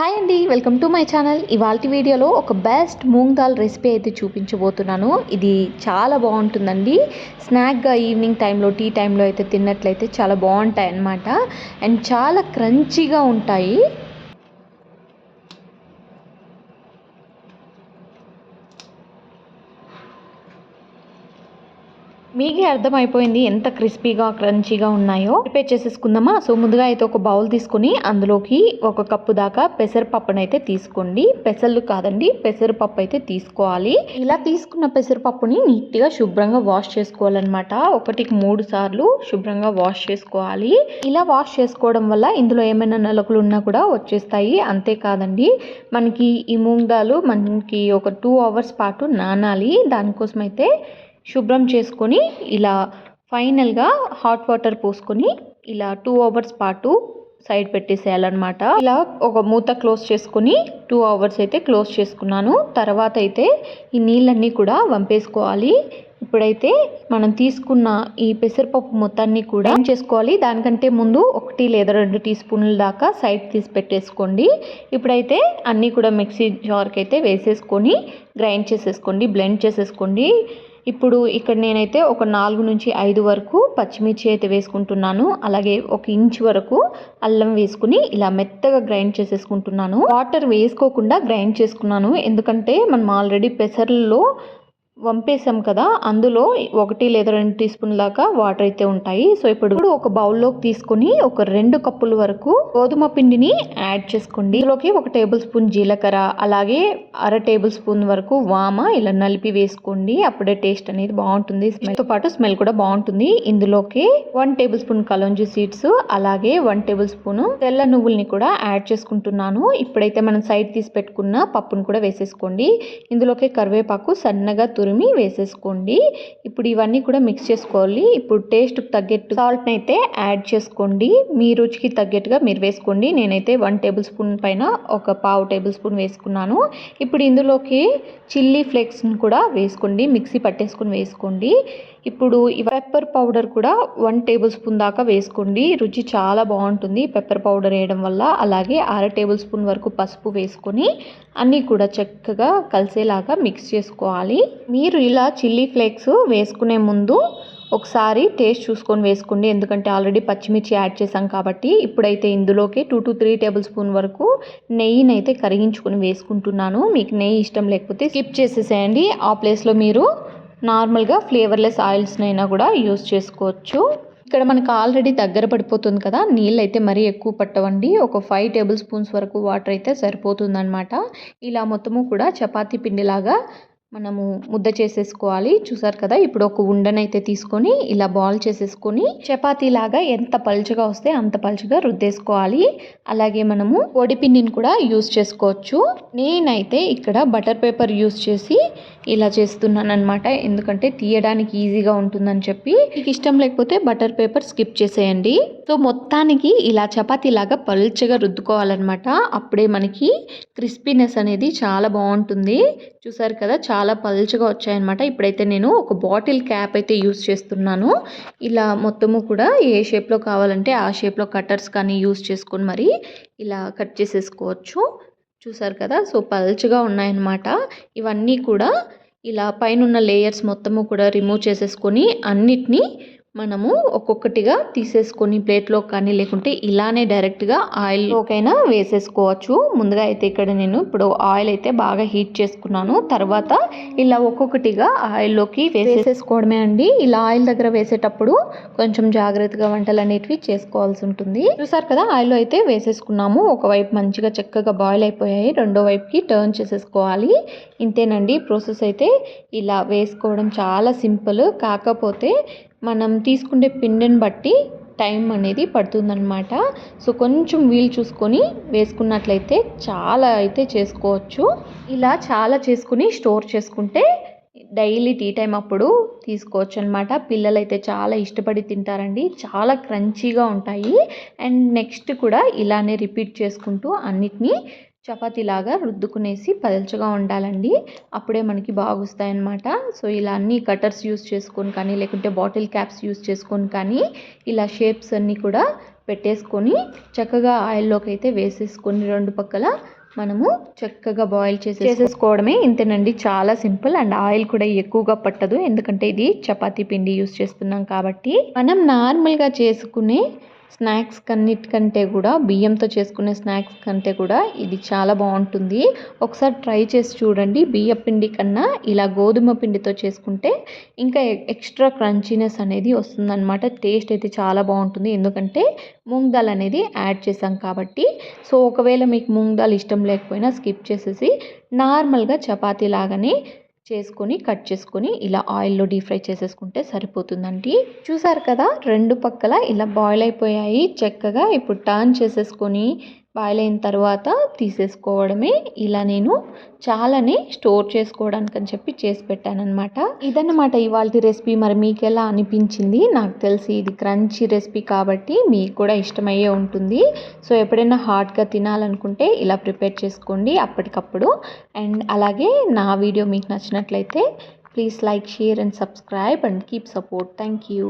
Hi అండి welcome to my channel. ఇవాళ వీడియోలో ఒక బెస్ట్ మూంగ్ దాల్ రెసిపీ అయితే చూపించబోతున్నాను. ఇది చాలా బాగుంటుందండి. స్నాక్గా ఈవినింగ్ టైంలో టీ టైంలో అయితే తిన్నట్లయితే చాలా బాగుంటాయి అన్నమాట అండ్ చాలా క్రంచీగా ఉంటాయి. మీకే అర్థమైపోయింది ఎంత క్రిస్పీగా క్రంచీగా ఉన్నాయో. ప్రిపేర్ చేసేసుకుందామా? సో ముందుగా అయితే ఒక బౌల్ తీసుకుని అందులోకి ఒక కప్పు దాకా పెసరపప్పును అయితే తీసుకోండి. పెసర్లు కాదండి పెసరపప్పు అయితే తీసుకోవాలి. ఇలా తీసుకున్న పెసరపప్పుని నీట్గా శుభ్రంగా వాష్ చేసుకోవాలన్నమాట. ఒకటికి మూడు సార్లు శుభ్రంగా వాష్ చేసుకోవాలి. ఇలా వాష్ చేసుకోవడం వల్ల ఇందులో ఏమైనా నలుకులు ఉన్నా కూడా వచ్చేస్తాయి. అంతేకాదండి మనకి ఈ మూంగ్ దాలు మనకి ఒక టూ అవర్స్ పాటు నానాలి. దానికోసం అయితే శుభ్రం చేసుకొని ఇలా ఫైనల్గా హాట్ వాటర్ పోసుకొని ఇలా టూ అవర్స్ పాటు సైడ్ పెట్టేసేయాలన్నమాట. ఇలా ఒక మూత క్లోజ్ చేసుకొని టూ అవర్స్ అయితే క్లోజ్ చేసుకున్నాను. తర్వాత అయితే ఈ నీళ్ళన్నీ కూడా వంపేసుకోవాలి. ఇప్పుడైతే మనం తీసుకున్న ఈ పెసరపప్పు మొత్తాన్ని కూడా ఏం చేసుకోవాలి? దానికంటే ముందు ఒకటి లేదా రెండు టీ స్పూన్ల దాకా సైడ్ తీసి పెట్టేసుకోండి. ఇప్పుడైతే అన్నీ కూడా మిక్సీ జార్కి అయితే వేసేసుకొని గ్రైండ్ చేసేసుకోండి బ్లెండ్ చేసేసుకోండి. ఇప్పుడు ఇక్కడ నేనైతే ఒక నాలుగు నుంచి ఐదు వరకు పచ్చిమిర్చి అయితే వేసుకుంటున్నాను. అలాగే ఒక ఇంచ్ వరకు అల్లం వేసుకుని ఇలా మెత్తగా గ్రైండ్ చేసేసుకుంటున్నాను. వాటర్ వేసుకోకుండా గ్రైండ్ చేసుకున్నాను. ఎందుకంటే మనం ఆల్రెడీ పెసర్లలో వంపేసాం కదా అందులో ఒకటి లేదా రెండు టీ స్పూన్ దాకా వాటర్ అయితే ఉంటాయి. సో ఇప్పుడు ఒక బౌల్లోకి తీసుకొని ఒక రెండు కప్పుల వరకు గోధుమ పిండిని యాడ్ చేసుకోండి. ఇందులోకి ఒక టేబుల్ స్పూన్ జీలకర్ర అలాగే అర టేబుల్ స్పూన్ వరకు వామ ఇలా నలిపి వేసుకోండి. అప్పుడే టేస్ట్ అనేది బాగుంటుంది. స్మెల్తో పాటు స్మెల్ కూడా బాగుంటుంది. ఇందులోకి వన్ టేబుల్ స్పూన్ కలంజు సీడ్స్ అలాగే వన్ టేబుల్ స్పూన్ తెల్ల నువ్వుల్ని కూడా యాడ్ చేసుకుంటున్నాను. ఇప్పుడైతే మనం సైడ్ తీసి పెట్టుకున్న పప్పును కూడా వేసేసుకోండి. ఇందులోకి కరివేపాకు సన్నగా తురిమి వేసేసుకోండి. ఇప్పుడు ఇవన్నీ కూడా మిక్స్ చేసుకోవాలి. ఇప్పుడు టేస్ట్ తగ్గట్టు సాల్ట్ని అయితే యాడ్ చేసుకోండి. మీ రుచికి తగ్గట్టుగా మీరు వేసుకోండి. నేనైతే వన్ టేబుల్ స్పూన్ పైన ఒక పావు టేబుల్ స్పూన్ వేసుకున్నాను. ఇప్పుడు ఇందులోకి చిల్లీ ఫ్లేక్స్ని కూడా వేసుకోండి. మిక్సీ పట్టేసుకొని వేసుకోండి. ఇప్పుడు పెప్పర్ పౌడర్ కూడా వన్ టేబుల్ స్పూన్ దాకా వేసుకోండి. రుచి చాలా బాగుంటుంది. పెప్పర్ పౌడర్ వేయడం వల్ల అలాగే అర టేబుల్ స్పూన్ వరకు పసుపు వేసుకొని అన్నీ కూడా చక్కగా కలిసేలాగా మిక్స్ చేసుకోవాలి. మీరు ఇలా చిల్లీ ఫ్లేక్స్ వేసుకునే ముందు ఒకసారి టేస్ట్ చూసుకొని వేసుకోండి. ఎందుకంటే ఆల్రెడీ పచ్చిమిర్చి యాడ్ చేసాం కాబట్టి ఇప్పుడైతే ఇందులోకి two to three tablespoon వరకు నెయ్యిని అయితే కరిగించుకొని వేసుకుంటున్నాను. మీకు నెయ్యి ఇష్టం లేకపోతే స్కిప్ చేసేసేయండి. ఆ ప్లేస్లో మీరు నార్మల్గా ఫ్లేవర్లెస్ ఆయిల్స్నైనా కూడా యూస్ చేసుకోవచ్చు. ఇక్కడ మనకు ఆల్రెడీ దగ్గర పడిపోతుంది కదా నీళ్ళు అయితే మరీ ఎక్కువ పట్టవండి. ఒక ఫైవ్ టేబుల్ స్పూన్స్ వరకు వాటర్ అయితే సరిపోతుందన్నమాట. ఇలా మొత్తము కూడా చపాతీ పిండిలాగా మనము ముద్ద చేసేసుకోవాలి. చూసారు కదా? ఇప్పుడు ఒక ఉండనైతే తీసుకొని ఇలా బాల్ చేసేసుకొని చపాతీలాగా ఎంత పలుచగా వస్తే అంత పలుచగా రుద్దేసుకోవాలి. అలాగే మనము పిండిని కూడా యూస్ చేసుకోవచ్చు. నేనైతే ఇక్కడ బటర్ పేపర్ యూస్ చేసి ఇలా చేస్తున్నాను అనమాట ఎందుకంటే తీయడానికి ఈజీగా ఉంటుందని చెప్పి. మీకు ఇష్టం లేకపోతే బటర్ పేపర్ స్కిప్ చేసేయండి. సో మొత్తానికి ఇలా చపాతీలాగా పలుచగా రుద్దుకోవాలన్నమాట. అప్పుడే మనకి క్రిస్పీనెస్ అనేది చాలా బాగుంటుంది. చూసారు కదా? చాలా చాలా పలుచగా వచ్చాయన్నమాట. ఇప్పుడైతే నేను ఒక బాటిల్ క్యాప్ అయితే యూస్ చేస్తున్నాను. ఇలా మొత్తము కూడా ఏ షేప్లో కావాలంటే ఆ షేప్లో కట్టర్స్ కానీ యూస్ చేసుకొని మరి ఇలా కట్ చేసేసుకోవచ్చు. చూసారు కదా? సో పలుచగా ఉన్నాయన్నమాట. ఇవన్నీ కూడా ఇలా పైన లేయర్స్ మొత్తము కూడా రిమూవ్ చేసేసుకొని అన్నిటినీ మనము ఒక్కొక్కటిగా తీసేసుకొని ప్లేట్లో కానీ లేకుంటే ఇలానే డైరెక్ట్గా ఆయిల్లోకైనా వేసేసుకోవచ్చు. ముందుగా అయితే ఇక్కడ నేను ఇప్పుడు ఆయిల్ అయితే బాగా హీట్ చేసుకున్నాను. తర్వాత ఇలా ఒక్కొక్కటిగా ఆయిల్లోకి వేసేసుకోవడమే అండి. ఇలా ఆయిల్ దగ్గర వేసేటప్పుడు కొంచెం జాగ్రత్తగా వంటలు అనేటివి చేసుకోవాల్సి ఉంటుంది. చూసారు కదా ఆయిల్లో అయితే వేసేసుకున్నాము. ఒకవైపు మంచిగా చక్కగా బాయిల్ అయిపోయాయి. రెండో వైపుకి టర్న్ చేసేసుకోవాలి. ఇంతేనండి. ప్రాసెస్ అయితే ఇలా వేసుకోవడం చాలా సింపుల్. కాకపోతే మనం తీసుకునే పిండిని బట్టి టైం అనేది పడుతుందన్నమాట. సో కొంచెం వీలు చూసుకొని వేసుకున్నట్లయితే చాలా అయితే చేసుకోవచ్చు. ఇలా చాలా చేసుకుని స్టోర్ చేసుకుంటే డైలీ టీ టైం అప్పుడు తీసుకోవచ్చు అనమాట పిల్లలు అయితే చాలా ఇష్టపడి తింటారండి. చాలా క్రంచీగా ఉంటాయి. అండ్ నెక్స్ట్ కూడా ఇలానే రిపీట్ చేసుకుంటూ అన్నిటినీ చపాతీలాగా రుద్దుకునేసి పలచగా ఉండాలండి. అప్పుడే మనకి బాగుస్తాయన్నమాట. అన్నమాట సో ఇలా అన్ని కటర్స్ యూస్ చేసుకొని కానీ లేకుంటే బాటిల్ క్యాప్స్ యూస్ చేసుకొని కానీ ఇలా షేప్స్ అన్నీ కూడా పెట్టేసుకొని చక్కగా ఆయిల్లోకి అయితే వేసేసుకొని రెండు పక్కల మనము చక్కగా బాయిల్ చేసి చేసేసుకోవడమే ఇంతేనండి. చాలా సింపుల్ అండ్ ఆయిల్ కూడా ఎక్కువగా పట్టదు. ఎందుకంటే ఇది చపాతీ పిండి యూస్ చేస్తున్నాం కాబట్టి. మనం నార్మల్గా చేసుకునే స్నాక్స్ కన్నిటికంటే కూడా బియ్యంతో చేసుకునే స్నాక్స్ కంటే కూడా ఇది చాలా బాగుంటుంది. ఒకసారి ట్రై చేసి చూడండి. బియ్య పిండి కన్నా ఇలా గోధుమ పిండితో చేసుకుంటే ఇంకా ఎక్స్ట్రా క్రంచీనెస్ అనేది వస్తుందన్నమాట. టేస్ట్ అయితే చాలా బాగుంటుంది. ఎందుకంటే మూంగ్ దాల్ అనేది యాడ్ చేసాం కాబట్టి. సో ఒకవేళ మీకు మూంగ్ దాల్ ఇష్టం లేకపోయినా స్కిప్ చేసేసి నార్మల్గా చపాతీ లాగానే చేసుకొని కట్ చేసుకొని ఇలా ఆయిల్లో డీప్ ఫ్రై చేసేసుకుంటే సరిపోతుందండి. చూసారు కదా రెండు పక్కల ఇలా బాయిల్ అయిపోయాయి. చక్కగా ఇప్పుడు టర్న్ చేసేసుకొని బాయిల్ అయిన తర్వాత తీసేసుకోవడమే. ఇలా నేను చాలానే స్టోర్ చేసుకోవడానికి అని చెప్పి చేసి పెట్టానమాట ఇదన్నమాట ఇవాళ రెసిపీ మరి మీకు ఎలా అనిపించింది? నాకు తెలిసి ఇది క్రంచీ రెసిపీ కాబట్టి మీకు కూడా ఇష్టమయ్యే ఉంటుంది. సో ఎప్పుడైనా హాట్గా తినాలనుకుంటే ఇలా ప్రిపేర్ చేసుకోండి అప్పటికప్పుడు. అండ్ అలాగే నా వీడియో మీకు నచ్చినట్లయితే please like share and subscribe and keep support thank you